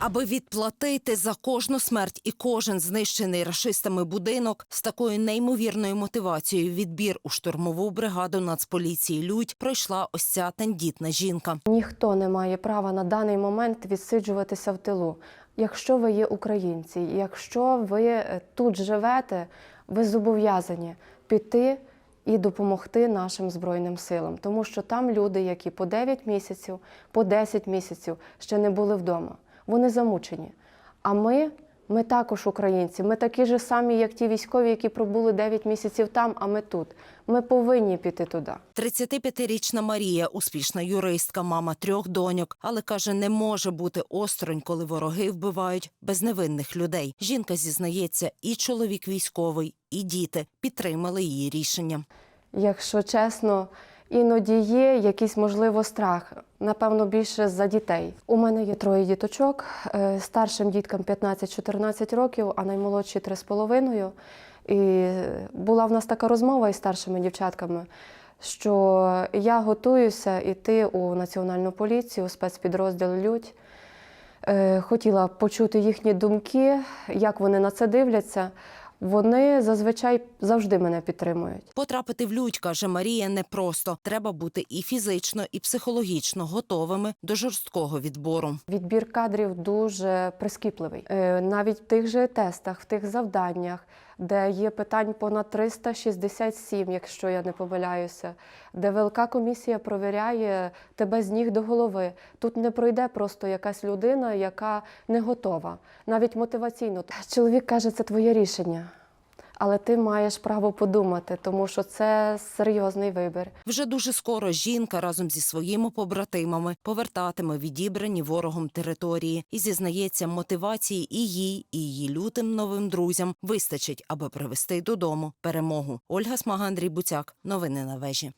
Аби відплатити за кожну смерть і кожен знищений рашистами будинок з такою неймовірною мотивацією відбір у штурмову бригаду Нацполіції Людь пройшла ось ця тендітна жінка. Ніхто не має права на даний момент відсиджуватися в тилу. Якщо ви є українці, якщо ви е, тут живете, ви зобов'язані піти і допомогти нашим збройним силам, тому що там люди, які по 9 місяців, по 10 місяців ще не були вдома. Вони замучені. А ми, ми також українці. Ми такі ж самі, як ті військові, які пробули 9 місяців там, а ми тут. Ми повинні піти туди. 35-річна Марія успішна юристка, мама трьох доньок, але каже, не може бути осторонь, коли вороги вбивають безневинних людей. Жінка зізнається, і чоловік військовий, і діти підтримали її рішення. Якщо чесно, іноді є якийсь можливо страх. Напевно, більше за дітей. У мене є троє діточок. е, Старшим діткам 15-14 років, а наймолодші 3,5. І була в нас така розмова із старшими дівчатками, що я готуюся йти у національну поліцію, у спецпідрозділ Людь. Е, Хотіла почути їхні думки, як вони на це дивляться. Вони зазвичай завжди мене підтримують. Потрапити в людь, каже Марія, непросто. Треба бути і фізично, і психологічно готовими до жорсткого відбору. Відбір кадрів дуже прискіпливий. Е, Навіть в тих же тестах, в тих завданнях, де є питань понад 367, якщо я не помиляюся, де велика комісія провіряє тебе з ніг до голови. Тут не пройде просто якась людина, яка не готова, навіть мотиваційно. Чоловік каже, це твоє рішення. Але ти маєш право подумати, тому що це серйозний вибір. Вже дуже скоро жінка разом зі своїми побратимами повертатиме відібрані ворогом території і зізнається, мотивації і їй, і її лютим новим друзям вистачить, аби привести додому перемогу. Ольга Смага, Андрій Буцяк. Новини на вежі.